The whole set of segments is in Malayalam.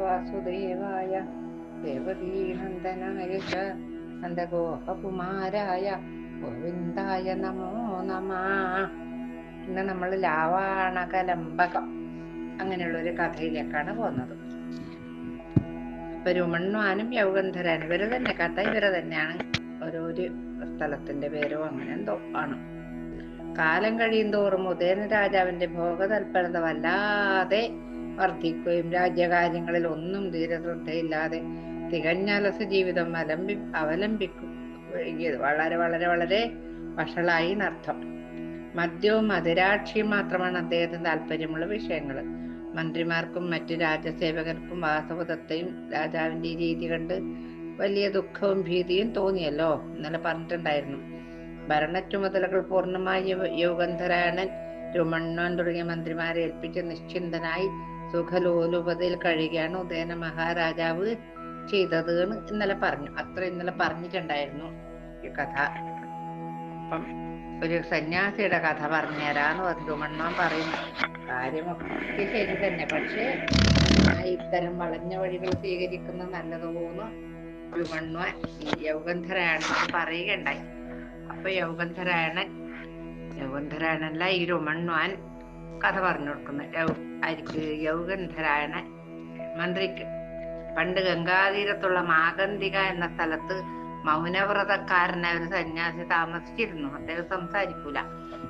വാസുദേവായ ദേവകീനന്ദനായ ച നന്ദഗോപകുമാരായ ഗോവിന്ദായ നമോ നമ. ഇന്ന് നമ്മൾ ലാവാണകലമ്പകം അങ്ങനെയുള്ള ഒരു കഥയിലേക്കാണ് പോകുന്നത്. പെരുമണ്ണാനും രുമണ്ണാനും യൗഗന്ധരാനും ഇവർ തന്നെ കഥ ഇവർ തന്നെയാണ്. ഓരോരു സ്ഥലത്തിന്റെ പേരോ അങ്ങനെ എന്തോ ആണ്. കാലം കഴിയും തോറും ഉദയന രാജാവിന്റെ ഭോഗതൽപരത വല്ലാതെ വർദ്ധിക്കുകയും രാജ്യകാര്യങ്ങളിൽ ഒന്നും തീരെ ശ്രദ്ധയില്ലാതെ തികഞ്ഞലസ ജീവിതം അലംബി അവലംബിക്കും. വളരെ വളരെ വളരെ വഷളായി എന്നർത്ഥം. മദ്യവും മധുരാക്ഷിയും മാത്രമാണ് അദ്ദേഹത്തിന് താല്പര്യമുള്ള വിഷയങ്ങൾ മന്ത്രിമാർക്കും മറ്റു രാജസേവകർക്കും വാസവതത്തെയും രാജാവിന്റെ രീതി കണ്ട് വലിയ ദുഃഖവും ഭീതിയും തോന്നിയല്ലോ ഇന്നലെ പറഞ്ഞിട്ടുണ്ടായിരുന്നു. ഭരണ ചുമതലകൾ പൂർണമായി യോഗന്ധരായണൻ രുമണ്ണൻ തുടങ്ങിയ മന്ത്രിമാരെ ഏൽപ്പിച്ച് നിശ്ചിന്തനായി സുഖലോലുപതയിൽ കഴിയുകയാണ് ഉദയന മഹാരാജാവ് ചെയ്തത് എന്ന് ഇന്നലെ പറഞ്ഞു. അത്ര ഇന്നലെ പറഞ്ഞിട്ടുണ്ടായിരുന്നു ഈ കഥ. അപ്പം ഒരു സന്യാസിയുടെ കഥ പറഞ്ഞുതരാന്ന് രുമണ്ണൻ പറയുന്നു. കാര്യമൊക്കെ ശരി തന്നെ. പക്ഷേ ഇത്തരം വളഞ്ഞ വഴികൾ സ്വീകരിക്കുന്നത് നല്ലതുപോന്ന് രുമണ്ണൻ ഈ യൗഗന്ധരായണൻ പറയുകയുണ്ടായി. അപ്പൊ യൗഗന്ധരായണൻ യൗഗന്ധരായണല്ല ഈ രുമണ്ണൻ കഥ പറഞ്ഞു കൊടുക്കുന്നത് ആർക്ക് യൗഗന്ധരായണൻ മന്ത്രിക്ക് പണ്ട് ഗംഗാതീരത്തുള്ള മാഗന്തിക എന്ന സ്ഥലത്ത് മൗനവ്രതക്കാരനായ ഒരു സന്യാസി താമസിച്ചിരുന്നു. അദ്ദേഹം സംസാരിക്കൂല.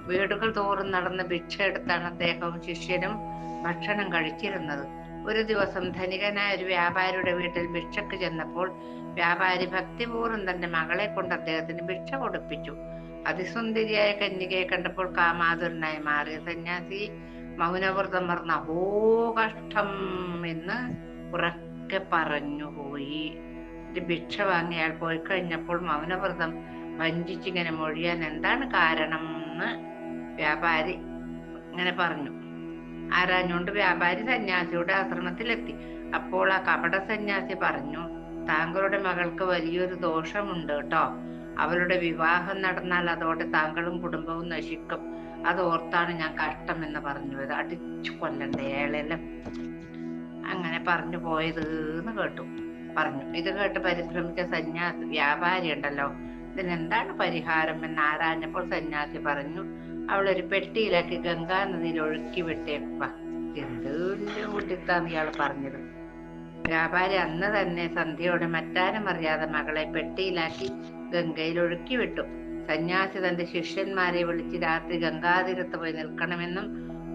വീടുകൾ തോറും നടന്ന് ഭിക്ഷ എടുത്താണ് അദ്ദേഹവും ശിഷ്യനും ഭക്ഷണം കഴിച്ചിരുന്നത്. ഒരു ദിവസം ധനികനായ ഒരു വ്യാപാരിയുടെ വീട്ടിൽ ഭിക്ഷക്ക് ചെന്നപ്പോൾ വ്യാപാരി ഭക്തിപൂർവം തന്റെ മകളെ കൊണ്ട് അദ്ദേഹത്തിന് ഭിക്ഷ കൊടുപ്പിച്ചു. അതിസുന്ദരിയായ കന്യകയെ കണ്ടപ്പോൾ കാമാതുരനായി മാറിയ സന്യാസി മൗനവ്രതം മറന്ന ഹോ കഷ്ടം എന്ന് ഉറക്കെ പറഞ്ഞുപോയി. ഭിക്ഷ വാങ്ങിയാൽ പോയി കഴിഞ്ഞപ്പോൾ മൗനവ്രതം വഞ്ചിച്ചിങ്ങനെ മൊഴിയാൻ എന്താണ് കാരണം എന്ന് വ്യാപാരി ഇങ്ങനെ പറഞ്ഞു. ആരാഞ്ഞുകൊണ്ട് വ്യാപാരി സന്യാസിയുടെ ആശ്രമത്തിലെത്തി. അപ്പോൾ ആ കപട സന്യാസി പറഞ്ഞു താങ്കളുടെ മകൾക്ക് വലിയൊരു ദോഷമുണ്ട് കേട്ടോ. അവളുടെ വിവാഹം നടന്നാൽ അതോടെ താങ്കളും കുടുംബവും നശിക്കും. അത് ഓർത്താണ് ഞാൻ കഷ്ടം എന്ന് പറഞ്ഞു അത് അടിച്ചു കൊല്ലണ്ടേ അയാളെല്ലാം അങ്ങനെ പറഞ്ഞു പോയത് എന്ന് കേട്ടു. പറഞ്ഞു. ഇത് കേട്ട് പരിശ്രമിച്ച സന്യാസി വ്യാപാരി ഉണ്ടല്ലോ. ഇതിനെന്താണ് പരിഹാരം എന്ന് ആരാഞ്ഞപ്പോൾ സന്യാസി പറഞ്ഞു അവളൊരു പെട്ടിയിലാക്കി ഗംഗാ നദിയിൽ ഒഴുക്കി വിട്ടേക്കുക എന്ത് കുട്ടിത്താന്ന് ഇയാൾ പറഞ്ഞത്. വ്യാപാരി അന്ന് തന്നെ സന്ധ്യയോട് മറ്റാരും അറിയാതെ മകളെ പെട്ടിയിലാക്കി ഗംഗയിൽ ഒഴുക്കി വിട്ടു സന്യാസി തന്റെ ശിഷ്യന്മാരെ വിളിച്ച് രാത്രി ഗംഗാതീരത്ത് പോയി നിൽക്കണമെന്നും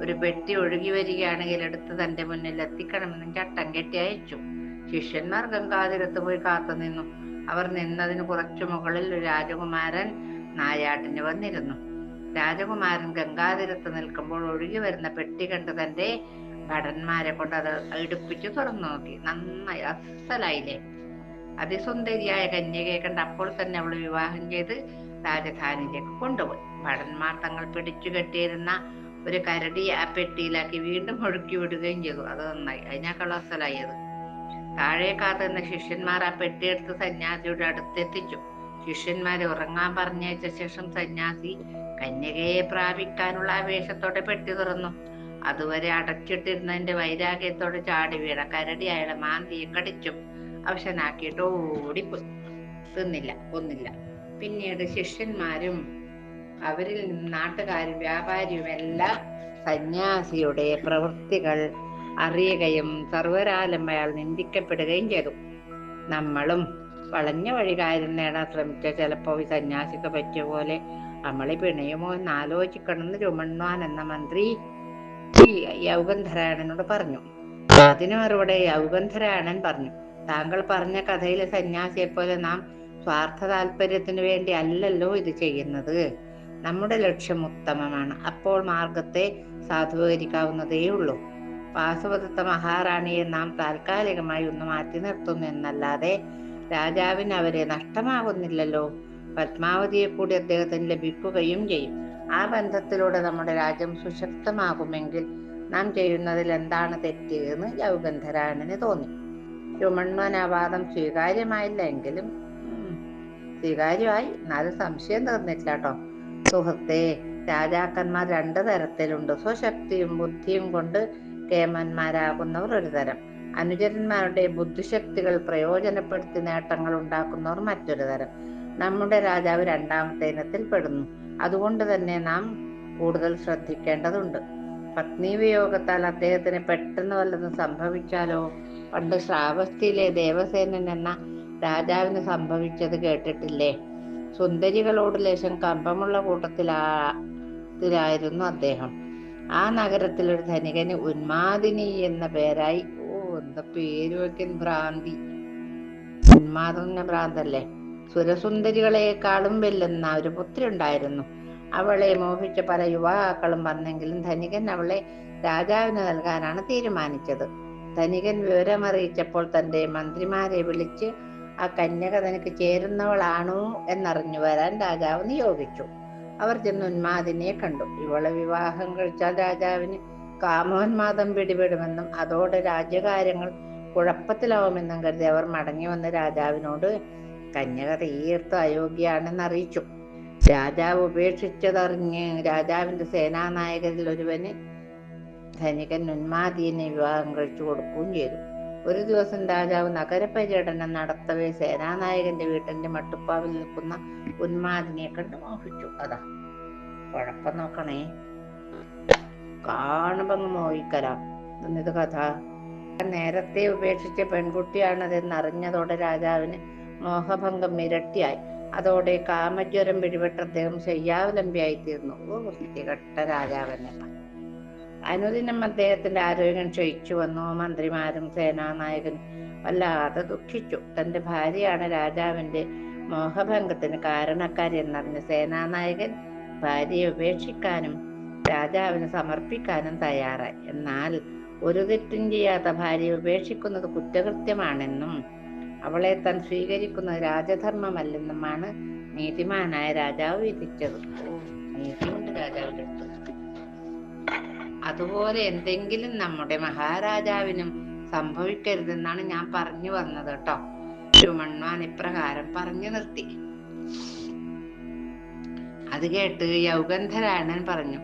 ഒരു പെട്ടി ഒഴുകി വരികയാണെങ്കിൽ എടുത്ത് തന്റെ മുന്നിൽ എത്തിക്കണമെന്നും ചട്ടം കെട്ടി അയച്ചു. ശിഷ്യന്മാർ ഗംഗാതീരത്ത് പോയി കാത്തു നിന്നു. അവർ നിന്നതിന് കുറച്ചു മുകളിൽ രാജകുമാരൻ നായാട്ടിന് വന്നിരുന്നു. രാജകുമാരൻ ഗംഗാതീരത്ത് നിൽക്കുമ്പോൾ ഒഴുകി വരുന്ന പെട്ടി കണ്ട് തന്റെ ഭടന്മാരെ കൊണ്ട് അത് എടുപ്പിച്ച് തുറന്നു നോക്കി. നന്നായി അസലായില്ലേ? അതിസുന്ദരിയായ കന്യകയെ കണ്ട് അപ്പോൾ തന്നെ അവൾ വിവാഹം ചെയ്ത് രാജധാനിയിലേക്ക് കൊണ്ടുപോയി. ഭടന്മാർ തങ്ങൾ പിടിച്ചു കെട്ടിയിരുന്ന ഒരു കരടി ആ പെട്ടിയിലാക്കി വീണ്ടും ഒഴുക്കി വിടുകയും ചെയ്തു. അത് നന്നായി. അതിനേക്കാൾ അസലായത് താഴെ കാത്തുന്ന ശിഷ്യന്മാർ ആ പെട്ടിയെടുത്ത് സന്യാസിയുടെ അടുത്തെത്തിച്ചു. ശിഷ്യന്മാരെ ഉറങ്ങാൻ പറഞ്ഞയച്ച ശേഷം സന്യാസി കന്യകയെ പ്രാപിക്കാനുള്ള ആവേശത്തോടെ പെട്ടി തുറന്നു. അതുവരെ അടച്ചിട്ടിരുന്നതിന്റെ വൈരാഗ്യത്തോട് ചാടി വീണ കരടി അയാളെ മാന്തിയും കടിച്ചും. അവശനാക്കിയിട്ട് ഓടിപ്പോയി. തിന്നില്ല ഒന്നില്ല പിന്നീട് ശിഷ്യന്മാരും അവരിൽ നാട്ടുകാരും വ്യാപാരിയും എല്ലാം സന്യാസിയുടെ പ്രവൃത്തികൾ അറിയുകയും സർവരാലം അയാൾ നിന്ദിക്കപ്പെടുകയും ചെയ്തു. നമ്മളും വളഞ്ഞ വഴി കാര്യം നേടാൻ ശ്രമിച്ച ചിലപ്പോൾ ഈ സന്യാസിക്ക് പറ്റിയ പോലെ നമ്മളെ പിണയുമോ? എന്ന് ആലോചിക്കണമെന്ന് ചുമണ്ണാൻ എന്ന മന്ത്രി യൗഗന്ധരായണനോട് പറഞ്ഞു. അതിന് മറുപടി യൗഗന്ധരായണൻ പറഞ്ഞു താങ്കൾ പറഞ്ഞ കഥയിലെ സന്യാസിയെ പോലെ നാം സ്വാർത്ഥ താല്പര്യത്തിന് വേണ്ടി അല്ലല്ലോ ഇത് ചെയ്യുന്നത്. നമ്മുടെ ലക്ഷ്യം ഉത്തമമാണ്. അപ്പോൾ മാർഗത്തെ സാധൂകരിക്കാവുന്നതേ ഉള്ളൂ. പാശുപതത്വ മഹാറാണിയെ നാം താൽക്കാലികമായി ഒന്ന് മാറ്റി നിർത്തുന്നു എന്നല്ലാതെ രാജാവിന് അവരെ നഷ്ടമാകുന്നില്ലല്ലോ പത്മാവതിയെ കൂടി അദ്ദേഹത്തിന് ലഭിക്കുകയും ചെയ്യും. ആ ബന്ധത്തിലൂടെ നമ്മുടെ രാജ്യം സുശക്തമാകുമെങ്കിൽ നാം ചെയ്യുന്നതിൽ എന്താണ് തെറ്റ് എന്ന് യൗഗന്ധരായണന് തോന്നി. രുമണ്ണൻ ആ വാദം സ്വീകാര്യമായില്ല എങ്കിലും സ്വീകാര്യമായി. എന്നാലും സംശയം തീർന്നിട്ടില്ല കേട്ടോ. സുഹൃത്തെ രാജാക്കന്മാർ രണ്ട് തരത്തിലുണ്ട്. സ്വശക്തിയും ബുദ്ധിയും കൊണ്ട് കേമന്മാരാകുന്നവർ ഒരു തരം. അനുചരന്മാരുടെ ബുദ്ധിശക്തികൾ പ്രയോജനപ്പെടുത്തി നേട്ടങ്ങൾ ഉണ്ടാക്കുന്നവർ മറ്റൊരു തരം. നമ്മുടെ രാജാവ് രണ്ടാമത്തെ ഇനത്തിൽ പെടുന്നു. അതുകൊണ്ട് തന്നെ നാം കൂടുതൽ ശ്രദ്ധിക്കേണ്ടതുണ്ട്. പത്നി വിയോഗത്താൽ അദ്ദേഹത്തിന് പെട്ടെന്ന് വല്ലതും സംഭവിച്ചാലോ? പണ്ട് ശ്രാവസ്തിയിലെ ദേവസേനൻ എന്ന രാജാവിന് സംഭവിച്ചത് കേട്ടിട്ടില്ലേ? സുന്ദരികളോട് ലേശം കമ്പമുള്ള കൂട്ടത്തിലായിരുന്നു അദ്ദേഹം. ആ നഗരത്തിൽ ഒരു ധനികന് ഉന്മാദിനി എന്ന പേരായി ഓ എന്താ പേര് വയ്ക്കൻ ഭ്രാന്തി. ഉന്മാദം ഭ്രാന്തല്ലേ? സുരസുന്ദരികളെക്കാളും വെല്ലുന്ന ഒരു പുത്രി ഉണ്ടായിരുന്നു അവളെ മോഹിച്ച പല യുവാക്കളും വന്നെങ്കിലും ധനികൻ അവളെ രാജാവിന് നൽകാനാണ് തീരുമാനിച്ചത്. ധനികൻ വിവരമറിയിച്ചപ്പോൾ തന്റെ മന്ത്രിമാരെ വിളിച്ച് ആ കന്യക തനിക്ക് ചേരുന്നവളാണോ എന്നറിഞ്ഞു വരാൻ രാജാവ് നിയോഗിച്ചു. അവർ ചെന്ന് ഉന്മാദിനെ കണ്ടു. ഇവളെ വിവാഹം കഴിച്ചാൽ രാജാവിന് കാമോന്മാദം പിടിപെടുമെന്നും അതോടെ രാജ്യകാര്യങ്ങൾ കുഴപ്പത്തിലാവുമെന്നും കരുതി അവർ മടങ്ങി വന്ന് രാജാവിനോട് കന്യക തീർത്ത അയോഗ്യാണെന്ന് അറിയിച്ചു രാജാവ് ഉപേക്ഷിച്ചതറിഞ്ഞ് രാജാവിന്റെ സേനാനായകരിൽ ഒരുവന് ധനികൻ ഉന്മാദീനെ വിവാഹം കഴിച്ചു കൊടുക്കുകയും ചെയ്തു. ഒരു ദിവസം രാജാവ് നഗരപര്യടനം നടത്തവേ സേനാനായകന്റെ വീട്ടിന്റെ മട്ടുപ്പാവിൽ നിൽക്കുന്ന ഉന്മാദിനെ കണ്ടു മോഹിച്ചു. അതാ കുഴപ്പം നോക്കണേ. കാണുമ്പോ മോഹിക്കലാം. എന്നിത് കഥ? നേരത്തെ ഉപേക്ഷിച്ച പെൺകുട്ടിയാണതെന്ന് അറിഞ്ഞതോടെ രാജാവിന് മോഹഭംഗം ഇരട്ടിയായി അതോടെ കാമജ്വരം പിടിപെട്ട അദ്ദേഹം ശയ്യാവലംബിയായി തീർന്നു ഓ വൃത്തികെട്ട രാജാവെന്നെ. അനുദിനം അദ്ദേഹത്തിന്റെ ആരോഗ്യം ക്ഷയിച്ചു വന്നു. മന്ത്രിമാരും സേനാനായകനും വല്ലാതെ ദുഃഖിച്ചു. തന്റെ ഭാര്യയാണ് രാജാവിന്റെ മോഹഭംഗത്തിന് കാരണക്കാരി എന്നറിഞ്ഞ സേനാനായകൻ ഭാര്യയെ ഉപേക്ഷിക്കാനും രാജാവിന് സമർപ്പിക്കാനും തയ്യാറായി. എന്നാൽ ഒരു തെറ്റും ചെയ്യാത്ത ഭാര്യയെ ഉപേക്ഷിക്കുന്നത് കുറ്റകൃത്യമാണെന്നും അവളെ താൻ സ്വീകരിക്കുന്നത് രാജധർമ്മമല്ലെന്നുമാണ് നീതിമാനായ രാജാവ് വിധിച്ചത്. നീതിയുണ്ട് അതുപോലെ എന്തെങ്കിലും നമ്മുടെ മഹാരാജാവിനും സംഭവിക്കരുതെന്നാണ് ഞാൻ പറഞ്ഞു വന്നത് കേട്ടോ. ചുമണ്ണാൻ ഇപ്രകാരം പറഞ്ഞു നിർത്തി. അത് കേട്ട് യൗഗന്ധരായണൻ പറഞ്ഞു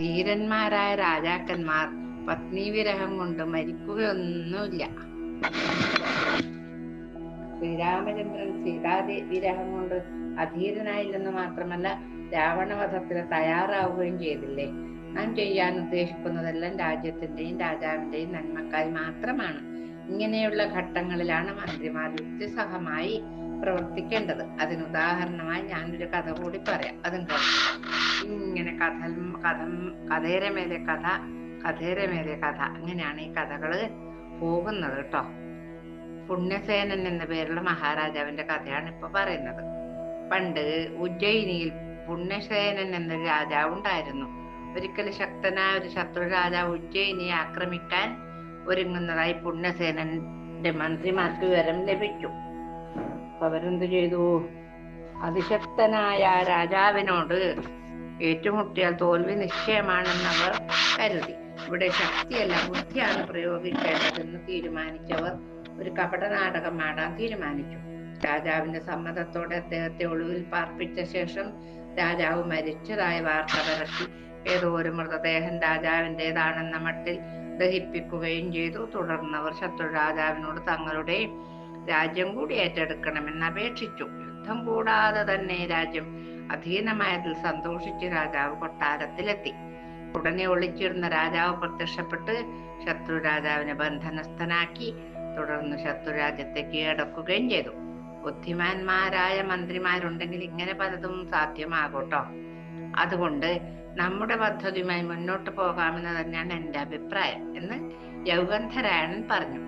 ധീരന്മാരായ രാജാക്കന്മാർ പത്നി വിരഹം കൊണ്ട് മരിക്കുകയൊന്നുമില്ല. ശ്രീരാമചന്ദ്രൻ സീതാദേ വിരഹം കൊണ്ട് അധീരനായില്ലെന്ന് മാത്രമല്ല രാവണവധത്തിന് തയ്യാറാവുകയും ചെയ്തില്ലേ? നാം ചെയ്യാൻ ഉദ്ദേശിക്കുന്നതെല്ലാം രാജ്യത്തിന്റെയും രാജാവിന്റെയും നന്മക്കായി മാത്രമാണ്. ഇങ്ങനെയുള്ള ഘട്ടങ്ങളിലാണ് മന്ത്രിമാർ യുക്തിസഹമായി പ്രവർത്തിക്കേണ്ടത്. അതിന് ഉദാഹരണമായി ഞാനൊരു കഥ കൂടി പറയാം. അതും ഇങ്ങനെ കഥ കഥം കഥേരമേലെ കഥ കഥേരമേലെ കഥ. അങ്ങനെയാണ് ഈ കഥകൾ പോകുന്നത് കേട്ടോ. പുണ്യസേനൻ എന്ന പേരുള്ള മഹാരാജാവിന്റെ കഥയാണ് ഇപ്പൊ പറയുന്നത്. പണ്ട് ഉജ്ജയിനിയിൽ പുണ്യസേനൻ എന്നൊരു രാജാവ് ഉണ്ടായിരുന്നു ഒരിക്കൽ ശക്തനായ ഒരു ശത്രു രാജാവ് ഉജ്ജയിനിയെ ആക്രമിക്കാൻ ഒരുങ്ങുന്നതായി പുണ്യസേനന്റെ മന്ത്രിമാർക്ക് വിവരം ലഭിച്ചു. അവരെന്ത് ചെയ്തു? അതിശക്തനായ രാജാവിനോട് ഏറ്റുമുട്ടിയാൽ തോൽവി നിശ്ചയമാണെന്ന് അവർ കരുതി. ഇവിടെ ശക്തിയല്ല ബുദ്ധിയാണ് പ്രയോഗിക്കേണ്ടതെന്ന് തീരുമാനിച്ചവർ ഒരു കപട നാടകം ആടാൻ തീരുമാനിച്ചു. രാജാവിന്റെ സമ്മതത്തോടെ അദ്ദേഹത്തെ ഒളിവിൽ പാർപ്പിച്ച ശേഷം രാജാവ് മരിച്ചതായ വാർത്ത പരത്തി. ഏതോ ഒരു മൃതദേഹം രാജാവിന്റെതാണെന്ന മട്ടിൽ ദഹിപ്പിക്കുകയും ചെയ്തു. തുടർന്നവർ ശത്രു രാജാവിനോട് തങ്ങളുടെ രാജ്യം കൂടി ഏറ്റെടുക്കണമെന്ന് അപേക്ഷിച്ചു. യുദ്ധം കൂടാതെ തന്നെ രാജ്യം അധീനമായതിൽ സന്തോഷിച്ച് രാജാവ് കൊട്ടാരത്തിലെത്തി. ഉടനെ ഒളിച്ചിരുന്ന രാജാവ് പ്രത്യക്ഷപ്പെട്ട് ശത്രു രാജാവിനെ ബന്ധനസ്ഥനാക്കി. തുടർന്ന് ശത്രുരാജ്യത്തെ കീഴടക്കുകയും ചെയ്തു. ബുദ്ധിമാന്മാരായ മന്ത്രിമാരുണ്ടെങ്കിൽ ഇങ്ങനെ പലതും സാധ്യമാകൂട്ടോ. അതുകൊണ്ട് നമ്മുടെ പദ്ധതിയുമായി മുന്നോട്ട് പോകാമെന്ന് തന്നെയാണ് എന്റെ അഭിപ്രായം എന്ന് യൗഗന്ധരായണൻ പറഞ്ഞു.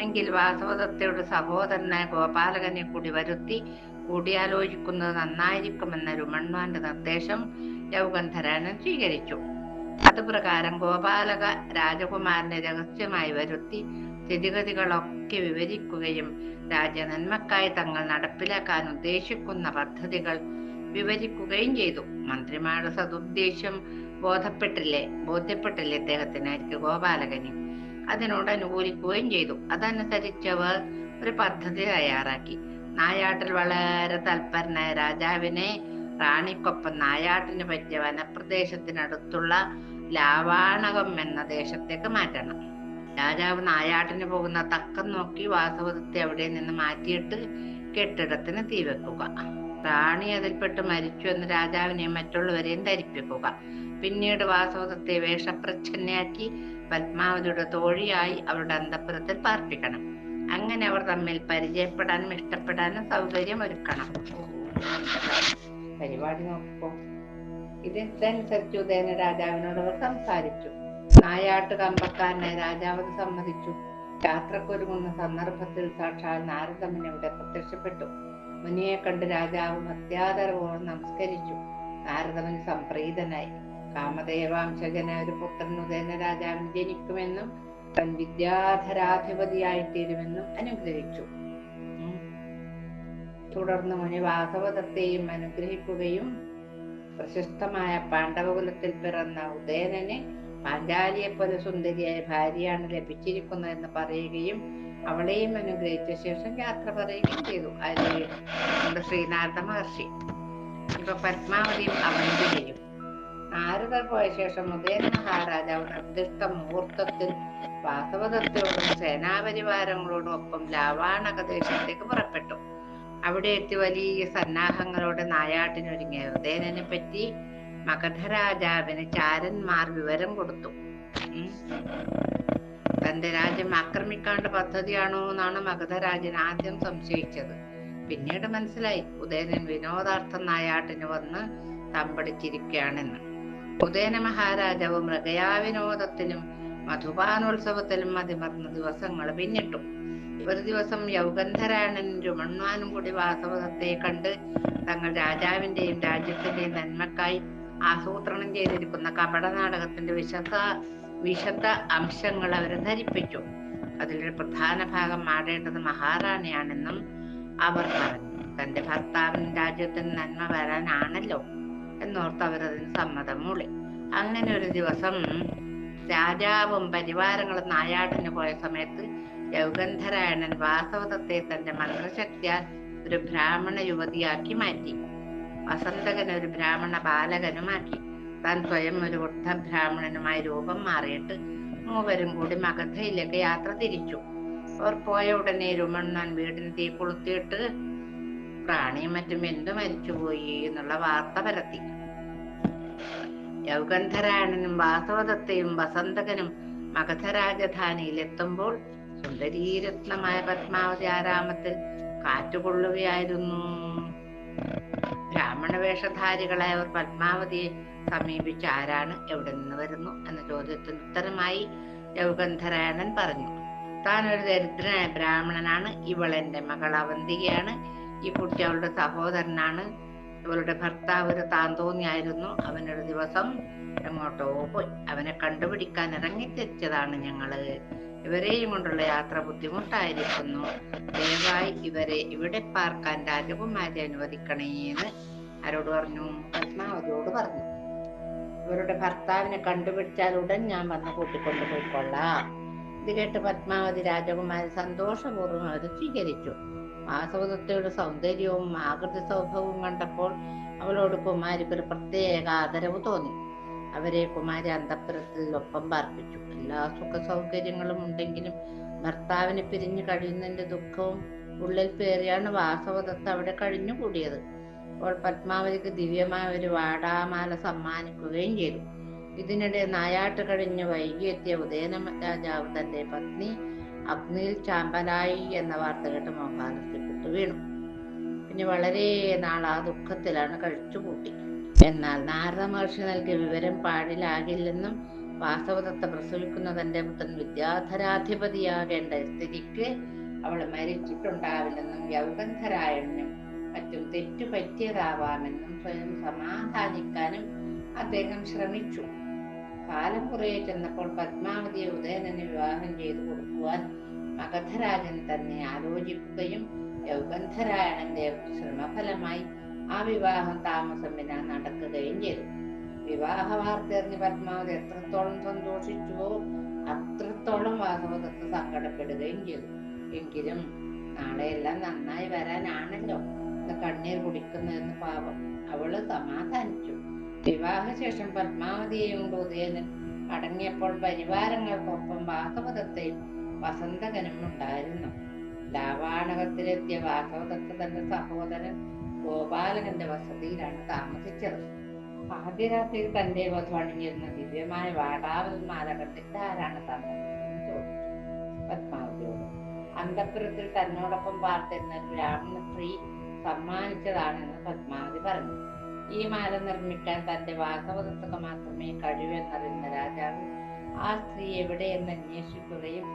എങ്കിൽ വാസവദത്തയുടെ സഹോദരനായ ഗോപാലകനെ കൂടി വരുത്തി കൂടിയാലോചിക്കുന്നത് നന്നായിരിക്കുമെന്ന രുമൺവാന്റെ നിർദ്ദേശം യൗഗന്ധരായണൻ സ്വീകരിച്ചു. അതുപ്രകാരം ഗോപാലക രാജകുമാരനെ രഹസ്യമായി വരുത്തി സ്ഥിതിഗതികളൊക്കെ വിവരിക്കുകയും രാജ്യനന്മക്കായി തങ്ങൾ നടപ്പിലാക്കാൻ ഉദ്ദേശിക്കുന്ന പദ്ധതികൾ വിവരിക്കുകയും ചെയ്തു. മന്ത്രിമാരുടെ സതുദ്ദേശം ബോധപ്പെട്ടില്ലേ? ബോധ്യപ്പെട്ടില്ലേ അദ്ദേഹത്തിനായിരിക്കും ഗോപാലകന്? അതിനോട് അനുകൂലിക്കുകയും ചെയ്തു അതനുസരിച്ചവർ ഒരു പദ്ധതി തയ്യാറാക്കി. നായാട്ടിൽ വളരെ തൽപരനായ രാജാവിനെ റാണിക്കൊപ്പം നായാട്ടിന് പറ്റിയ വനപ്രദേശത്തിനടുത്തുള്ള ലാവാണകം എന്ന ദേശത്തേക്ക് മാറ്റണം. രാജാവ് നായാട്ടിന് പോകുന്ന തക്കം നോക്കി വാസവദത്തെ അവിടെ നിന്ന് മാറ്റിയിട്ട് കെട്ടിടത്തിന് തീ വെക്കുക. റാണി അതിൽപ്പെട്ട് മരിച്ചു എന്ന് രാജാവിനെയും മറ്റുള്ളവരെയും ധരിപ്പിക്കുക. പിന്നീട് വാസവദത്തെ വേഷപ്രച്ഛന്നയാക്കി പത്മാവതിയുടെ തോഴിയായി അവരുടെ അന്തപുരത്തിൽ പാർപ്പിക്കണം. അങ്ങനെ അവർ തമ്മിൽ പരിചയപ്പെടാനും ഇഷ്ടപ്പെടാനും സൗകര്യം ഒരുക്കണം. പരിപാടി നോക്കിപ്പോ ഇതനുസരിച്ച് ഉദയന രാജാവിനോട് അവർ സംസാരിച്ചു. നായാട്ട് കമ്പക്കാരനെ രാജാവ് സമ്മതിച്ചു. യാത്രക്കൊരുങ്ങുന്ന സന്ദർഭത്തിൽ സാക്ഷാൽ നാരദമുനി അവിടെ പ്രത്യക്ഷപ്പെട്ടു. മുനിയെ കണ്ട് രാജാവ് ഭക്ത്യാദരവോട് നമസ്കരിച്ചു. നാരദമുനി സംപ്രീതനായി. കാമദേവാംശജനായ ഒരു പുത്രൻ ഉദയന രാജാവിന് ജനിക്കുമെന്നും തൻ വിദ്യാധരാധിപതിയായി തീരുമെന്നും അനുഗ്രഹിച്ചു. തുടർന്ന് മുനി വാസവദത്തെയും അനുഗ്രഹിക്കുകയും പ്രശസ്തമായ പാണ്ഡവകുലത്തിൽ പിറന്ന ഉദയനന് പാഞ്ചാലിയെ പോലെ സുന്ദരിയായ ഭാര്യയാണ് ലഭിച്ചിരിക്കുന്നതെന്ന് പറയുകയും അവളെയും അനുഗ്രഹിച്ച ശേഷം യാത്ര പറയുകയും ചെയ്തു. അതിൽ നമ്മുടെ ശ്രീനാഥ മഹർഷി. ഇപ്പൊ പത്മാവതിയും അവന്തികയും നാരദർ പോയ ശേഷം ഉദയൻ മഹാരാജാവ് നിർദ്ദിഷ്ട മുഹൂർത്തത്തിൽ വാസവദത്തോടും സേനാപരിവാരങ്ങളോടും ഒപ്പം ലാവാണക ദേശത്തേക്ക് പുറപ്പെട്ടു. അവിടെ എത്തി വലിയ സന്നാഹങ്ങളോടെ നായാട്ടിനൊരുങ്ങിയ ഉദയനെ പറ്റി മഗധരാജാവിന് ചാരന്മാർ വിവരം കൊടുത്തു. തന്റെ രാജ്യം ആക്രമിക്കാണ്ട് പദ്ധതിയാണോ എന്നാണ് മഗധരാജൻ ആദ്യം സംശയിച്ചത്. പിന്നീട് മനസ്സിലായി ഉദയനൻ വിനോദാർത്ഥം നായാട്ടിന് വന്ന് തമ്പടിച്ചിരിക്കുകയാണെന്ന്. ഉദയന മഹാരാജാവ് മൃഗയാവിനോദത്തിനും മധുപാനോത്സവത്തിലും മതിമറന്ന ദിവസങ്ങൾ പിന്നിട്ടു. ഒരു ദിവസം യൗഗന്ധരായണനും രുമണ്വാനും കൂടി വാസവദത്തെ കണ്ട് തങ്ങൾ രാജാവിന്റെയും രാജ്യത്തിന്റെയും നന്മക്കായി ആസൂത്രണം ചെയ്തിരിക്കുന്ന കപട നാടകത്തിന്റെ വിശദ വിശദ അംശങ്ങൾ അവരെ ധരിപ്പിച്ചു. അതിലൊരു പ്രധാന ഭാഗം ആടേണ്ടത് മഹാറാണിയാണെന്നും അവർ പറഞ്ഞു. തന്റെ ഭർത്താവിന് രാജ്യത്തിന് നന്മ വരാനാണല്ലോ എന്നോർത്ത് അവരതിന് സമ്മതം മൂളി. അങ്ങനെ ഒരു ദിവസം രാജാവും പരിവാരങ്ങളും നായാട്ടിന് പോയ സമയത്ത് യൗഗന്ധരായണൻ വാസവദത്തെ തന്റെ മന്ത്രശക്തിയാൽ ഒരു ബ്രാഹ്മണ യുവതിയാക്കി മാറ്റി. വസന്തകനെ ഒരു ബ്രാഹ്മണ ബാലകനുമാക്കി. താൻ സ്വയം ഒരു വൃദ്ധ ബ്രാഹ്മണനുമായി രൂപം മാറിയിട്ട് മൂവരും കൂടി മഗധയിലേക്ക് യാത്ര തിരിച്ചു. അവർ പോയ ഉടനെ രുമണ്ണൻ വീടിന് തീ കൊളുത്തിയിട്ട് പ്രാണിയും മറ്റും എന്തു മരിച്ചുപോയി എന്നുള്ള വാർത്ത പരത്തി. യൗഗന്ധരായണനും വാസവദത്തയും വസന്തകനും മഗധ രാജധാനിയിൽ എത്തുമ്പോൾ സുന്ദരീരത്നമായ പത്മാവതി ആരാമത്തിൽ കാറ്റുകൊള്ളുകയായിരുന്നു. ബ്രാഹ്മണ വേഷധാരികളായ അവർ പത്മാവതിയെ സമീപിച്ച് ആരാണ് എവിടെ നിന്ന് വരുന്നു എന്ന ചോദ്യത്തിന് ഉത്തരമായി യൗഗന്ധരായണൻ പറഞ്ഞു. താൻ ഒരു ദരിദ്രനായ ബ്രാഹ്മണനാണ്. ഇവൾ എന്റെ മകൾ അവന്തികയാണ്. ഈ കുട്ടി അവളുടെ സഹോദരനാണ്. ഇവളുടെ ഭർത്താവ് ഒരു താന്തോന്നിയായിരുന്നു. അവനൊരു ദിവസം എങ്ങോട്ടോ പോയി. അവനെ കണ്ടുപിടിക്കാൻ ഇറങ്ങിത്തിരിച്ചതാണ് ഞങ്ങൾ. ഇവരെയും കൊണ്ടുള്ള യാത്ര ബുദ്ധിമുട്ടായിരിക്കുന്നു. ദയവായി ഇവരെ ഇവിടെ പാർക്കാൻ രാജകുമാരി അനുവദിക്കണേന്ന് ആരോട് പറഞ്ഞു? പത്മാവതിയോട് പറഞ്ഞു. ഇവരുടെ ഭർത്താവിനെ കണ്ടുപിടിച്ചാൽ ഉടൻ ഞാൻ വന്ന് കൂട്ടിക്കൊണ്ടു പോയിക്കൊള്ളാം. ഇത് കേട്ട് പത്മാവതി രാജകുമാരി സന്തോഷപൂർവം അത് സ്വീകരിച്ചു. വാസവദത്തയുടെ സൗന്ദര്യവും ആകൃതി സൗഭവവും കണ്ടപ്പോൾ അവളോട് കുമാരിക്ക് ഒരു പ്രത്യേക ആദരവ് തോന്നി. അവരെ കുമാര അന്തപ്പുരത്തിൽ ഒപ്പം പാർപ്പിച്ചു. എല്ലാ സുഖ സൗകര്യങ്ങളും ഉണ്ടെങ്കിലും ഭർത്താവിനെ പിരിഞ്ഞു കഴിയുന്നതിന്റെ ദുഃഖവും ഉള്ളിൽ പേറിയാണ് വാസവദത്ത് അവിടെ കഴിഞ്ഞുകൂടിയത്. അപ്പോൾ പത്മാവതിക്ക് ദിവ്യമായ ഒരു വാടാമാല സമ്മാനിക്കുകയും ചെയ്തു. ഇതിനിടെ നായാട്ട് കഴിഞ്ഞ് വൈകിയെത്തിയ ഉദയന രാജാവ് തന്റെ പത്നി അഗ്നിയിൽ ചാമ്പലായി എന്ന വാർത്ത കേട്ട് മോഹാലസ്യപ്പെട്ടു വീണു പിന്നെ വളരെ നാൾ ആ ദുഃഖത്തിലാണ് കഴിച്ചുകൂട്ടി. എന്നാൽ നാരദ മഹർഷി നൽകിയ വിവരം പാടിലാകില്ലെന്നും വാസവദത്ത പ്രസവിക്കുന്ന തന്റെ പുത്രൻ വിദ്യാധരാധിപതിയാകേണ്ട സ്ഥിതിക്ക് അവൾ മരിച്ചിട്ടുണ്ടാവില്ലെന്നും യൗഗന്ധരായണനും മറ്റും തെറ്റു പറ്റിയതാവാമെന്നും സ്വയം സമാധാനിക്കാനും അദ്ദേഹം ശ്രമിച്ചു. കാലം കുറയെ ചെന്നപ്പോൾ പത്മാവതിയെ ഉദയനന് വിവാഹം ചെയ്തു കൊടുക്കുവാൻ മഗധരാജൻ തന്നെ ആലോചിക്കുകയും യൗഗന്ധരായണന്റെ ശ്രമഫലമായി ആ വിവാഹം താമസം വിന നടക്കുകയും ചെയ്തു. വിവാഹ വാർത്ത അറിഞ്ഞ് പത്മാവതി എത്രത്തോളം സന്തോഷിച്ചുവോ അത്രത്തോളം വാസവദത്ത് സങ്കടപ്പെടുകയും ചെയ്തു. എങ്കിലും നാളെയെല്ലാം നന്നായി വരാനാണല്ലോ. കണ്ണീർ കുടിക്കുന്നതെന്ന് പാപം അവൾ സമാധാനിച്ചു. വിവാഹശേഷം പത്മാവതിയെയും കൊണ്ട് ഉദയനൻ അടങ്ങിയപ്പോൾ പരിവാരങ്ങൾക്കൊപ്പം വാസവദത്തെയും വസന്തകനും ഉണ്ടായിരുന്നു. ലാവാണകത്തിലെത്തിയ വാസവദത്ത തന്റെ സഹോദരൻ ഗോപാലകന്റെ വസതിയിലാണ് താമസിച്ചത്. ആദ്യ രാത്രിയിൽ തന്റെ വധു അണിഞ്ഞിരുന്ന ദിവ്യമായ വാടാവൽമാല കണ്ടിട്ട് ആരാണ് ചോദിച്ചു. അന്തപുരത്തിൽ തന്നോടൊപ്പം പാർത്തിരുന്ന ബ്രാഹ്മണ സ്ത്രീ സമ്മാനിച്ചതാണെന്ന് പത്മാവതി പറഞ്ഞു. ഈ മാല നിർമ്മിക്കാൻ തന്റെ വാസവദത്തക്ക് മാത്രമേ കഴിയൂ എന്നറിയുന്ന രാജാവ് ആ സ്ത്രീ എവിടെയെന്ന് അന്വേഷിക്കുകയും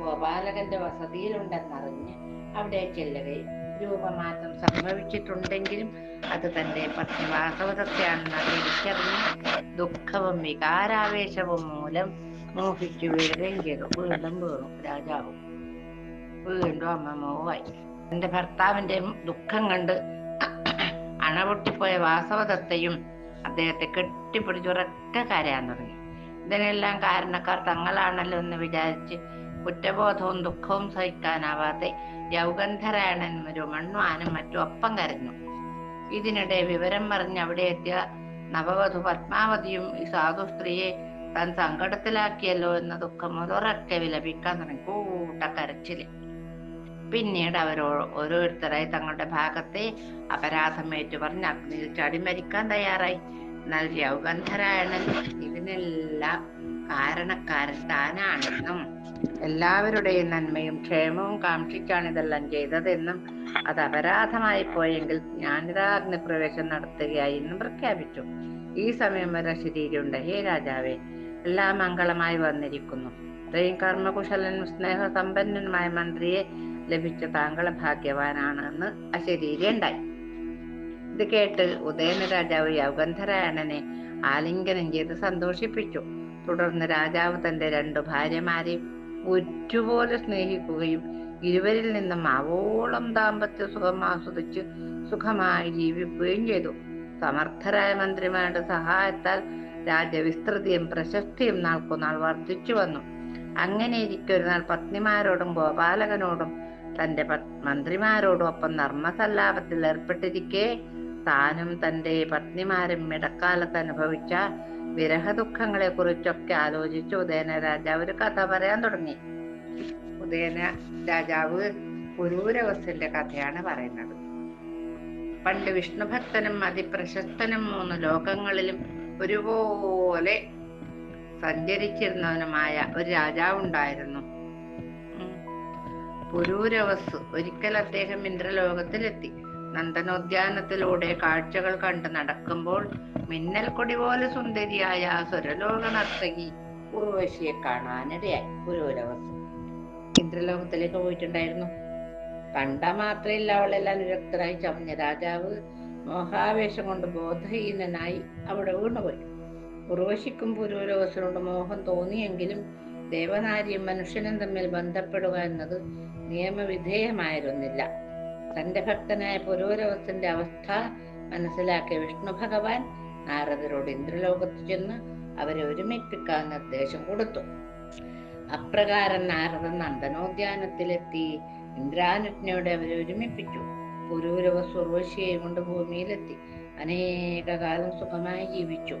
ഗോപാലകന്റെ വസതിയിലുണ്ടെന്നറിഞ്ഞ് അവിടെ ചെല്ലുകയും രൂപമാറ്റം സംഭവിച്ചിട്ടുണ്ടെങ്കിലും അത് തന്റെ പത്നി വാസവദത്തെയാണെന്ന് തിരിച്ചറിഞ്ഞ് ദുഃഖവും വികാരാവേശവും മൂലം മോഹിച്ചു വീഴുകയും ചെയ്തു വീണ്ടും വീണു. രാജാവ് വീണ്ടും അമ്മ മോവായി. തന്റെ ഭർത്താവിന്റെ ദുഃഖം കണ്ട് അണപൊട്ടിപ്പോയ വാസവദത്തയും അദ്ദേഹത്തെ കെട്ടിപ്പിടിച്ചുറക്കെ കരയാൻ തുടങ്ങി ഇതിനെല്ലാം കാരണക്കാർ തങ്ങളാണല്ലോ എന്ന് വിചാരിച്ച് കുറ്റബോധവും ദുഃഖവും സഹിക്കാനാവാതെ യൗഗന്ധരായണനും രുമണ്വാനും മറ്റും ഒപ്പം കരഞ്ഞു. ഇതിനിടെ വിവരം പറഞ്ഞ് അവിടെ എത്തിയ നവവധു പത്മാവതിയും ഈ സാധു സ്ത്രീയെ താൻ സങ്കടത്തിലാക്കിയല്ലോ എന്ന ദുഃഖം ഒരൊക്കെ വിലപിക്കാൻ തുടങ്ങി. കൂട്ട കരച്ചിൽ. പിന്നീട് അവരോ ഓരോരുത്തരായി തങ്ങളുടെ ഭാഗത്തെ അപരാധം ഏറ്റു പറഞ്ഞ് അഗ്നിയിൽ ചാടി മരിക്കാൻ തയ്യാറായി. എന്നാൽ യൗഗന്ധരായണൻ ഇതിനെല്ലാം കാരണക്കാരൻ താനാണെന്നും എല്ലാവരുടെയും നന്മയും ക്ഷേമവും കാക്ഷിക്കാണ് ഇതെല്ലാം ചെയ്തതെന്നും അത് അപരാധമായി പോയെങ്കിൽ ഞാനിതാ അഗ്നിപ്രവേശം നടത്തുകയായി എന്നും പ്രഖ്യാപിച്ചു. ഈ സമയം വരെ ശരീരമുണ്ട്. ഹേ രാജാവേ എല്ലാം മംഗളമായി വന്നിരിക്കുന്നു. ഇത്രയും കർമ്മകുശലനും സ്നേഹസമ്പന്നനുമായ മന്ത്രിയെ ലഭിച്ച താങ്കൾ ഭാഗ്യവാനാണ് എന്ന് അശരീരി ഉണ്ടായി. ഇത് കേട്ട് ഉദയന രാജാവ് യൗഗന്ധരായണനെ ആലിംഗനം ചെയ്ത് സന്തോഷിപ്പിച്ചു. തുടർന്ന് രാജാവ് തന്റെ രണ്ടു ഭാര്യമാരെ ഒറ്റുപോലെ സ്നേഹിക്കുകയും ഇരുവരിൽ നിന്നും ആവോളം ദാമ്പത്യ സുഖം ആസ്വദിച്ച് സുഖമായി ജീവിക്കുകയും ചെയ്തു. സമർത്ഥരായ മന്ത്രിമാരുടെ സഹായത്താൽ രാജ്യവിസ്തൃതിയും പ്രശസ്തിയും നാൾക്കുനാൾ വർദ്ധിച്ചു വന്നു. അങ്ങനെ ഇരിക്കൊരുനാൾ നാൾ പത്നിമാരോടും ഗോപാലകനോടും തന്റെ മന്ത്രിമാരോടും ഒപ്പം നർമ്മസല്ലാപത്തിൽ ഏർപ്പെട്ടിരിക്കെ താനും തന്റെ പത്നിമാരും ഇടക്കാലത്ത് അനുഭവിച്ച വിരഹ ദുഃഖങ്ങളെ കുറിച്ചൊക്കെ ആലോചിച്ച് ഉദയന രാജാവ് ഒരു കഥ പറയാൻ തുടങ്ങി. ഉദയന രാജാവ് പുരൂരവസിന്റെ കഥയാണ് പറയുന്നത്. പണ്ട് വിഷ്ണുഭക്തനും അതിപ്രശസ്തനും മൂന്ന് ലോകങ്ങളിലും ഒരുപോലെ സഞ്ചരിച്ചിരുന്നവനുമായ ഒരു രാജാവുണ്ടായിരുന്നു. പുരൂരവസ്. ഒരിക്കൽ അദ്ദേഹം ഇന്ദ്രലോകത്തിലെത്തി. നന്ദനോദ്യാനത്തിലൂടെ കാഴ്ചകൾ കണ്ട് നടക്കുമ്പോൾ മിന്നൽ കൊടി പോലെ സുന്ദരിയായ ആ സുരലോക നർത്തകി ഉർവശിയെ കാണാനിടയായി പുരൂരവസ് ഇന്ദ്രലോകത്തിലേക്ക് പോയിട്ടുണ്ടായിരുന്നു. കണ്ട മാത്രയില്ല അവളെല്ലാം വിരക്തരായി ചമഞ്ഞ രാജാവ് മോഹാവേശം കൊണ്ട് ബോധഹീനനായി അവിടെ വീണുപോയി. ഉർവശിക്കും പുരൂരവസിനോട് മോഹം തോന്നിയെങ്കിലും ദേവനാരിയും മനുഷ്യനും തമ്മിൽ ബന്ധപ്പെടുക എന്നത് നിയമവിധേയമായിരുന്നില്ല. തന്റെ ഭക്തനായ പുരോരവത്തിന്റെ അവസ്ഥ മനസ്സിലാക്കിയ വിഷ്ണു ഭഗവാൻ നാരദരോട് ഇന്ദ്രലോകത്ത് ചെന്ന് അവരെ ഒരുമിപ്പിക്കാൻ നിർദ്ദേശം കൊടുത്തു. അപ്രകാരം നാരദൻ നന്ദനോദ്യാനത്തിലെത്തി ഇന്ദ്രാനുജ്ഞയോടെ അവരെ ഒരുമിപ്പിച്ചു. പുരൂരവ ഉർവശിയെയും കൊണ്ട് ഭൂമിയിലെത്തി. അനേക കാലം സുഖമായി ജീവിച്ചു.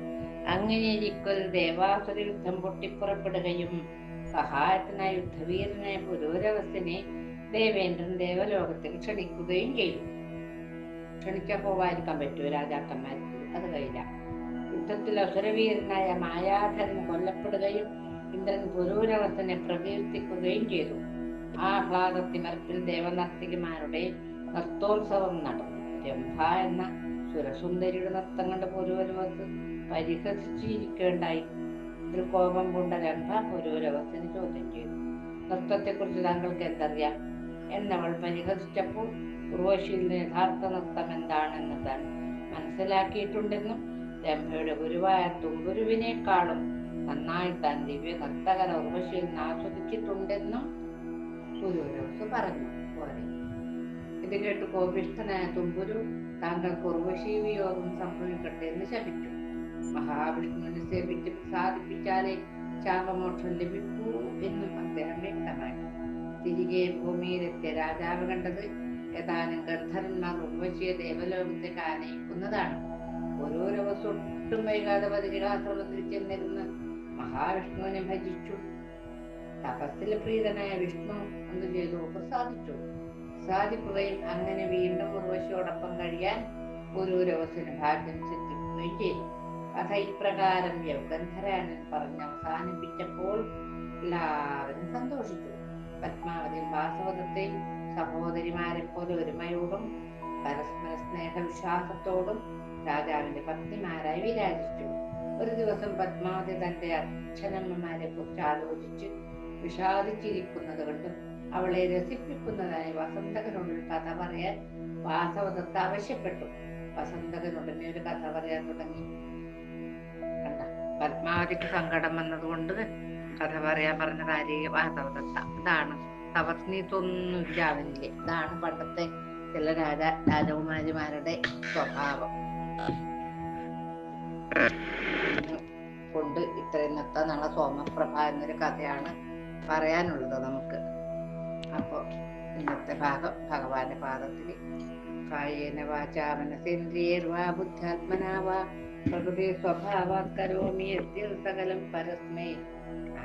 അങ്ങനെ ഇരിക്കൽ ദേവാസുര യുദ്ധം പൊട്ടിപ്പുറപ്പെടുകയും സഹായത്തിനായി യുദ്ധവീരനായ പുരൂരവസിനെ ദേവേന്ദ്രൻ ദേവലോകത്തിൽ ക്ഷണിക്കുകയും ചെയ്തു. ക്ഷണിക്കാൻ പോവാതിരിക്കാൻ പറ്റുമോ രാജാക്കന്മാർക്ക്? അത് കഴിയില്ല. യുദ്ധത്തിൽ അസുരവീരനായ മായാധരൻ കൊല്ലപ്പെടുകയും ഇന്ദ്രൻ പുരൂരവസനെ പ്രകീർത്തിക്കുകയും ചെയ്തു. ആഹ്ലാദത്തിമർപ്പിൽ ദേവനർത്തികമാരുടെ നൃത്തോത്സവം നടന്നു. രംഭ എന്ന സുരസുന്ദരിയുടെ നൃത്തം കണ്ട് പുരൂരവസ് പരിഹസിച്ചിരിക്കേണ്ടായി. ഇതിൽ കോപം കൊണ്ട രംഭ പുരൂരവസിന് ചോദ്യം ചെയ്തു. നൃത്തത്തെക്കുറിച്ച് താങ്കൾക്ക് എന്തറിയാം? എന്നവൾ പരിഹസിച്ചപ്പോൾ ഉർവശിയുടെ യഥാർത്ഥ നൃത്തം എന്താണെന്ന് താൻ മനസ്സിലാക്കിയിട്ടുണ്ടെന്നും രംഭയുടെ ഗുരുവായ തുമ്പുരുവിനേക്കാളും നന്നായി താൻ ദിവ്യ നർത്തകര ഉർവശിയിൽ ആസ്വദിച്ചിട്ടുണ്ടെന്നും പുരൂരവസ് പറഞ്ഞു. പോലെ ഇത് കേട്ട് കോപിഷ്ഠനായ തുമ്പുരു താങ്കൾക്ക് ഉർവശി വിയോഗം സംഭവിക്കട്ടെ എന്ന് ശപിച്ചു. മഹാവിഷ്ണുവിനെ സേവിച്ച് സാധിപ്പിച്ചാലേ ശാപമോക്ഷം ലഭിക്കൂ എന്നും അദ്ദേഹം വ്യക്തമാക്കി. തിരികെ ഭൂമിയിലെത്തിയ രാജാവ് കണ്ടത് ഏതാനും ഗന്ധർവന്മാർ ഉർവശിയെ ദേവലോകത്തേക്ക് ആനയിക്കുന്നതാണ് ഓരോ ദിവസം ഒട്ടും വൈകാതെ ബദരികാശ്രമത്തിൽ ചെന്നിരുന്ന് മഹാവിഷ്ണുവിനെ ഭജിച്ചു. തപസ്സിൽ പ്രീതനായ വിഷ്ണു എന്ത് ചെയ്തു പ്രസാദിച്ചു. സാധിക്കുകയും അങ്ങനെ വീണ്ടും ഉർവശിയോടൊപ്പം കഴിയാൻ ഗുരുരവസിന് ഭാഗ്യം സിദ്ധിക്കുകയും ചെയ്തു. കഥ ഇപ്രകാരം യൗഗന്ധരാനൻ പറഞ്ഞ് അവസാനിപ്പിച്ചപ്പോൾ എല്ലാവരും സന്തോഷിച്ചു. പത്മാവതി വാസവദത്തെയും സഹോദരിമാരെ പോലെ ഒരുമയോടും പരസ്പര സ്നേഹവിശ്വാസത്തോടും രാജാവിന്റെ പത്നിമാരായി വിരാജിച്ചു. ഒരു ദിവസം പത്മാവതി തന്റെ അച്ഛനമ്മമാരെ കുറിച്ച് ആലോചിച്ച് വിഷാദിച്ചിരിക്കുന്നത് കണ്ട്. അവളെ രസിപ്പിക്കുന്നതായി വസന്തകനോട് കഥ പറയാൻ വാസവദത്ത് ആവശ്യപ്പെട്ടു. വസന്തകനുടനെ ഒരു കഥ പറയാൻ തുടങ്ങി. പത്മാവതിക്ക് സങ്കടം വന്നതുകൊണ്ട് കഥ പറയാൻ പറഞ്ഞ കാര്യ വാസവദത്ത. ഇതാണ്. തപസ്നീത്തൊന്നുമില്ല അവനിൽ ഇതാണ് പണ്ടത്തെ ചില രാജ രാജകുമാരിമാരുടെ സ്വഭാവം. കൊണ്ട് ഇത്രയും നിർത്താൻ സോമപ്രഭ എന്നൊരു കഥയാണ് പറയാനുള്ളത് നമുക്ക്. അപ്പൊ ഇന്നത്തെ ഭാഗം ഭഗവാന്റെ പാദത്തിൽ കായേന വാചാ മനസേന്ദ്രിയേർവാ ബുദ്ധ്യാത്മനാ വാ. പ്രകൃതി സ്വഭാവാ കരോമി സകലം പരസ്മൈ.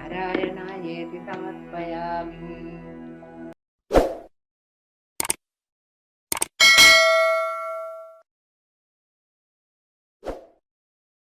नारायणायेति समर्पयामि।